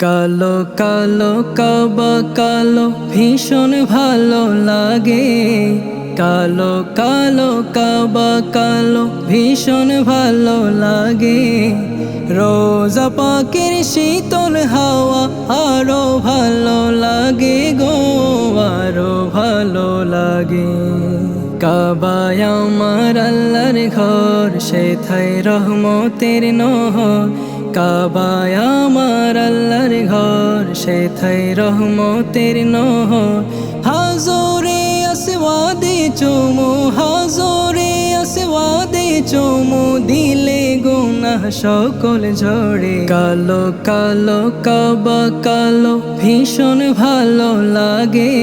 কালো কালো, কাবা, কালো, ভীষণ ভালো লাগে। কালো কালো, কাবা, কালো, ভীষণ ভালো লাগে। রোজা পাকের শীতল হাওয়া আরও ভালো লাগে গো, আরও ভালো লাগে। কাবায় আমার আল্লাহর ঘর, সেথায় রহমতের নহর। কাবায় আমার আল্লাহর ঘর সেথায় রহমতের নহর। হাজরে আসওয়াদে চুমু, হাজরে আসওয়াদে চুমু দিলে গুনাহ সকল ঝরে। কালো কালো, কাবা, কালো, ভীষণ ভালো লাগে।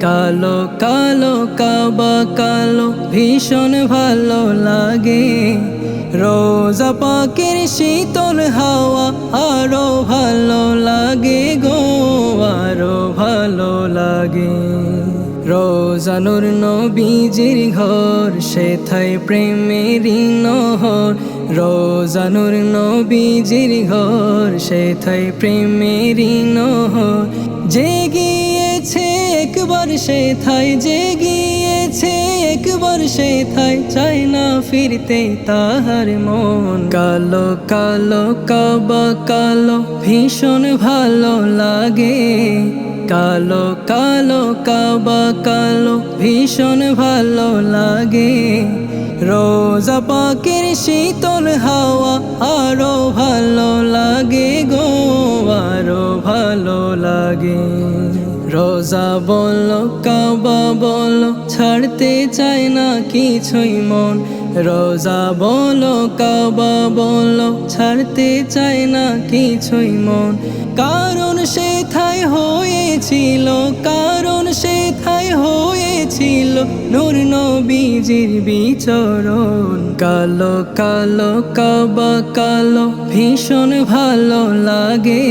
কালো কালো, কাবা, কালো, ভীষণ ভালো লাগে। রোজা পাকের শীতল হাওয়া আরও ভালো লাগে গো, আরও ভালো লাগে। রোজানুর নবীজির ঘর, সেথায় প্রেমেরই নহর। রোজানুর নবীজির ঘর, সেথায় প্রেমেরই নহর। যে গিয়েছে একবার, সেথায় যে সেথায় চায় না ফিরতে তাহার মন? কালো কালো, কাবা, কালো, ভীষণ ভালো লাগে। কালো কালো, কাবা, কালো, ভীষণ ভালো লাগে। রোজা পাকের শীতল হাওয়া আরও ভালো লাগে গো, আরও ভালো লাগে। রোজা বলো, কাবা বলো, ছাড়তে চায় না কিছুই মন। রোজা বলো, কাবা বলো, ছাড়তে চায় না কিছুই মন। কারণ সে থাই হয়েছিল, কারণ সে থাই হয়েছিল, নূর নবীজির বিচরণ। কালো কালো, কাবা, কালো, ভীষণ ভালো লাগে।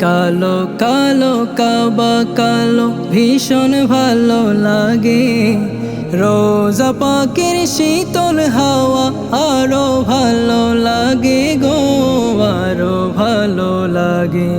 কালো কালো কাবা, কালো ভীষণ ভালো লাগে। রোজা পাকের শীতল হাওয়া আরও ভালো লাগে গো, আরও ভালো লাগে।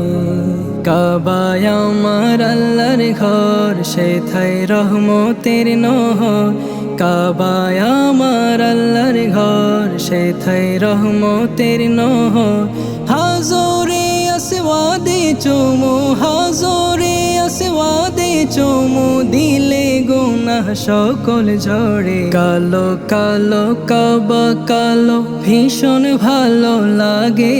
কাবায় আমার আল্লাহর ঘর সেথায় রহমতের নহর। কাবায় আমার আল্লাহর ঘর সেথায় রহমতের নহর। হাজরে আসওয়াদে চুমু হাজরে আসওয়াদে চুমু দিলে গুনাহ সকল ঝরে। কালো কালো, কাবা, কালো, ভীষণ ভালো লাগে।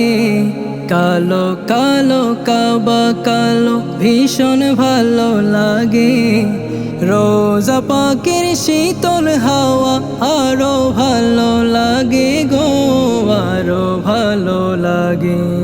কালো কালো, কাবা, কালো, ভীষণ ভালো লাগে। রোজা পাকের শীতল হাওয়া আরও ভালো লাগে গো, আরও ভালো লাগে।